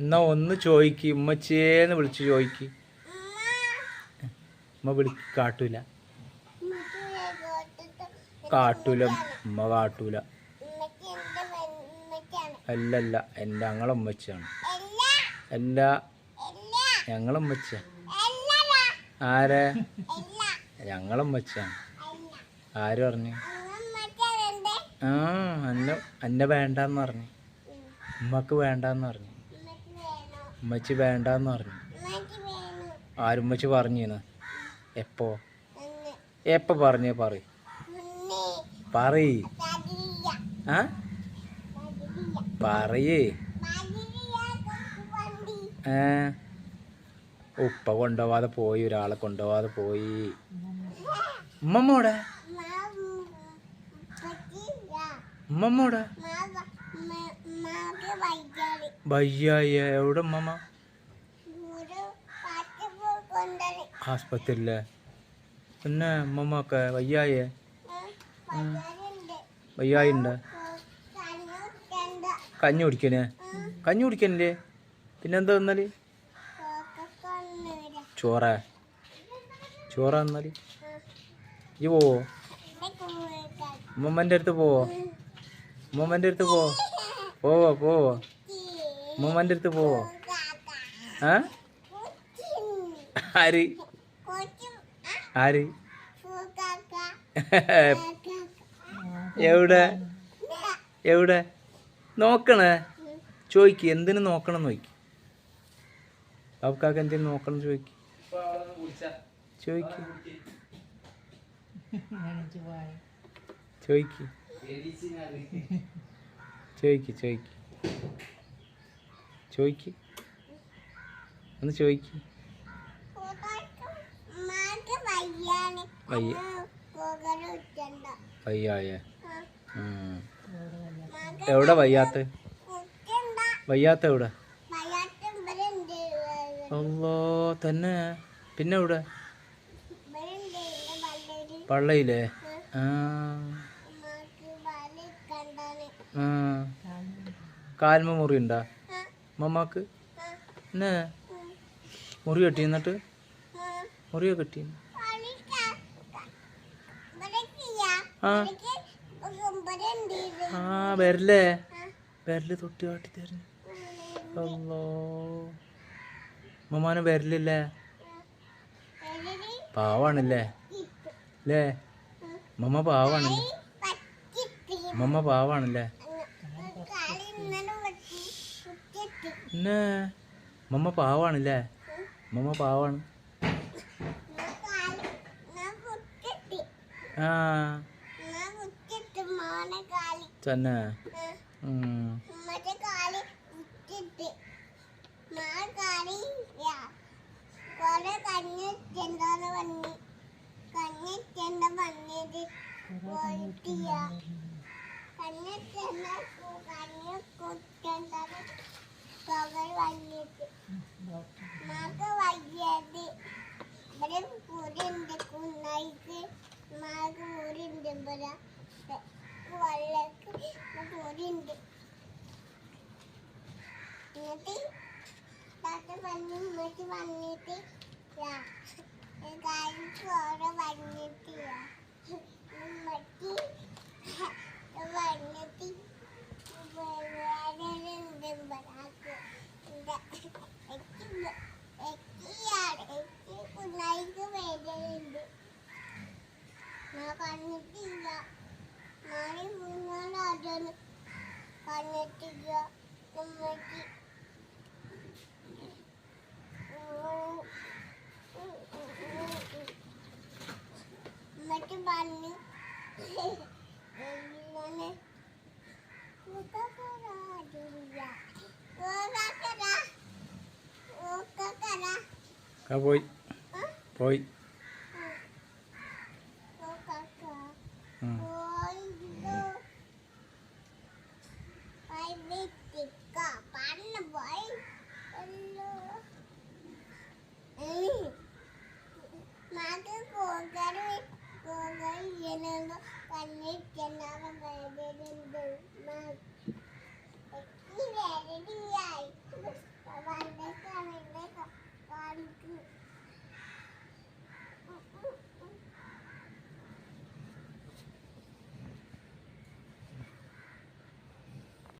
എന്നാ ഒന്ന് ചോദിക്ക് ഉമ്മച്ചേന്ന് വിളിച്ച് ചോദിക്ക്. ഉമ്മ വിളി കാട്ടൂല. കാട്ടൂല ഉമ്മ കാട്ടൂല. അല്ലല്ല എന്റെ ഞങ്ങളെ ഉമ്മച്ചാണ് അല്ല ഞങ്ങളെ ഉമ്മച്ച ആരെ? ഞങ്ങളെ ഉമ്മച്ചാണ് ആര് പറഞ്ഞു? ആ അന്ന അന്നെ വേണ്ടെന്ന് പറഞ്ഞു. ഉമ്മക്ക് വേണ്ടാന്ന് പറഞ്ഞു. ഉമ്മച്ചി വേണ്ടാന്ന് പറഞ്ഞു. ആരുമ്മച്ചി പറഞ്ഞീന്ന് എപ്പോ? എപ്പോ പറഞ്ഞേ പറ പറയ്. പറയേ. ഏ? ഉപ്പ കൊണ്ടുപോവാതെ പോയി ഒരാളെ കൊണ്ടുപോവാതെ പോയി. ഉമ്മമ്മോടെ ഉമ്മമ്മോടെ വയ്യായ. എവിടെ ഉമ്മമ്മ ആസ്പത്രിയിലെ. പിന്നെ ഉമ്മമ്മൊക്കെ വയ്യായേ? വയ്യായുണ്ട്. കഞ്ഞി കുടിക്കണേ കഞ്ഞി കുടിക്കണില്ലേ പിന്നെന്താ തന്നാൽ? ചോറ. ചോറ തന്നാൽ. ഈ പോവോ? ഉമ്മമ്മന്റെ അടുത്ത് പോവോ? ഉമ്മമ്മന്റെ അടുത്ത് പോവോ? പോവോ പോവോ. ഉമ്മമ്മന്റെ അടുത്ത് പോവോ? ആ? ആര്? ആര്? എവിടെ? എവിടെ? നോക്കണേ. ചോദിക്ക് എന്തിനു നോക്കണം നോക്കി ബാബുക്കാക്ക് എന്തിനു നോക്കണം ചോദിക്ക്. ചോദിക്ക്. ചോദിക്ക്. ചോദിക്ക് ചോദിക്ക് ചോദിക്ക് ഒന്ന് ചോദിക്ക് വയ്യ. വയ്യായ. എവിടെ വയ്യാത്ത? വയ്യാത്ത എവിടെ? അല്ലോ തന്നെ. പിന്നെ എവിടെ? പള്ളയിലേ? ആ. ആ. കാൽമ മുറി ഉണ്ടാ മമ്മക്ക്? എന്നാ മുറി കെട്ടി എന്നിട്ട്? മുറിയോ കെട്ടി. ആ. വരല്ലേ വരൽ? തൊട്ട് കാട്ടി തരുന്നു അല്ലോ മമ്മാനെ വരലില്ലേ? പാവാണല്ലേ? അല്ലേ മമ്മ പാവാണല്ലേ? മമ്മ പാവാണല്ലേ? പിന്നെ മമ്മ പാവാണല്ലേ? മമ്മ പാവാണ്. ആ. തന്നെ. കഞ്ഞിട്ടുണ്ട് വന്നിട്ട് പോയിട്ടില്ല കഞ്ഞ് ചെന്ത കഞ്ഞ് കുറ്റെന്താണ് പകൽ വന്നിട്ട് മാക്ക് വയ്യത് ഇവിടെ പൂരുണ്ട് ഞാൻ നാളെ ഞാൻ പറഞ്ഞിട്ടില്ല. ഉമ്മച്ചി. ഉമ്മച്ചി പറഞ്ഞു. ഇങ്ങനെ. പോയി. പോയി. ഈ വേദനയായി വളരെ കാണേണ്ട കാണിക്കും